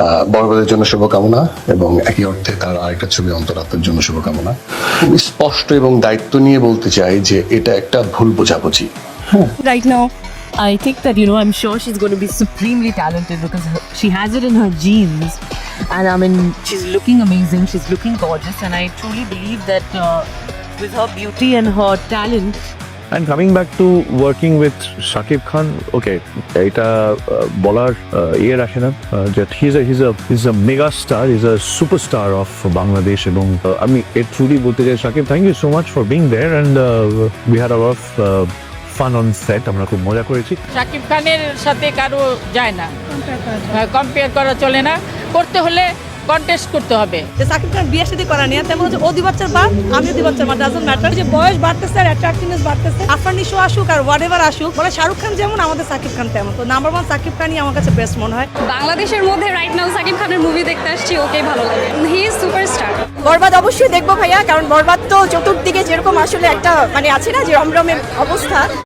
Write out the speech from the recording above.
আহ, জন্য শুভকামনা এবং একই অর্থে তার আরেকটা ছবি অন্তরাত্মার জন্য শুভকামনা খুব স্পষ্ট এবং দায়িত্ব নিয়ে বলতে চাই যে এটা একটা ভুল বোঝাবুঝি right now. I think that you know I'm sure she's going to be supremely talented because her, she has it in her genes, and I mean she's looking amazing. She's looking gorgeous, and I truly believe that uh, with her beauty and her talent, and coming back to working with Shakib Khan okay এটা বলার ইয়ে রাখে না যে his his his a mega star is a superstar of Bangladesh এবং আমি এর truly বলতে চাই Shakib thank you so much for being there and we had our fun on set আমরা খুব মজা করেছি। শাকিব খানের সাথে কারও যায় না। কম্পেয়ার করা চলে না। করতে হলে কন্টেস্ট করতে হবে। যে সাকিব খান বিয়ে শাদী করা নিয়ে তেমন হচ্ছে ও দুই বাচ্চার বাপ আমিও দুই বাচ্চার মা ডাজন্ট ম্যাটার যে বয়স বাড়তেছে আর অ্যাট্রাক্টিভনেস বাড়তেছে আফরান আসুক আর হোয়াট এভার আসুক মানে শাহরুখ খান যেমন আমাদের সাকিব খান তেমন। তো নাম্বার ওয়ান সাকিব খানই আমার কাছে বেস্ট মনে হয়। বাংলাদেশের মধ্যে রাইট নাও সাকিব খানের মুভি দেখতে আসছি ওকেই ভালো লাগে। হি ইজ সুপারস্টার বরবাদ অবশ্যই দেখব ভাইয়া কারণ বরবাদ তো চতুর্দিকে যেরকম আসলে একটা মানে আছে না যে রমরমের অবস্থা।